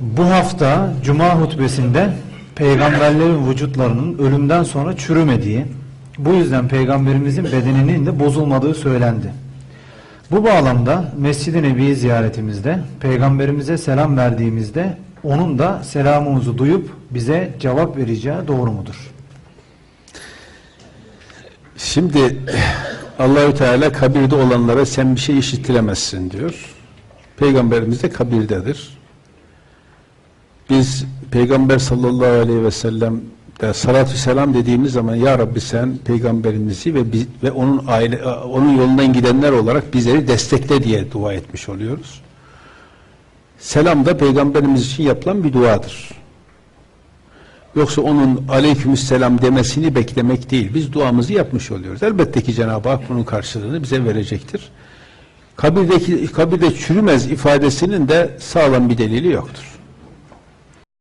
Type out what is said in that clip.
Bu hafta Cuma hutbesinde peygamberlerin vücutlarının ölümden sonra çürümediği, bu yüzden peygamberimizin bedeninin de bozulmadığı söylendi. Bu bağlamda Mescid-i Nebi'yi ziyaretimizde peygamberimize selam verdiğimizde onun da selamımızı duyup bize cevap vereceği doğru mudur? Şimdi Allahü Teala kabirde olanlara sen bir şey işittiremezsin diyor. Peygamberimiz de kabirdedir. Biz Peygamber sallallahu aleyhi ve sellem de salatü selam dediğimiz zaman ya Rabbi sen peygamberimizi ve biz, ve onun aile onun yolundan gidenler olarak bizleri destekle diye dua etmiş oluyoruz. Selam da peygamberimiz için yapılan bir duadır. Yoksa onun aleykümselam demesini beklemek değil. Biz duamızı yapmış oluyoruz. Elbette ki Cenab-ı Hak bunun karşılığını bize verecektir. Kabirdeki kabirde çürümez ifadesinin de sağlam bir delili yoktur.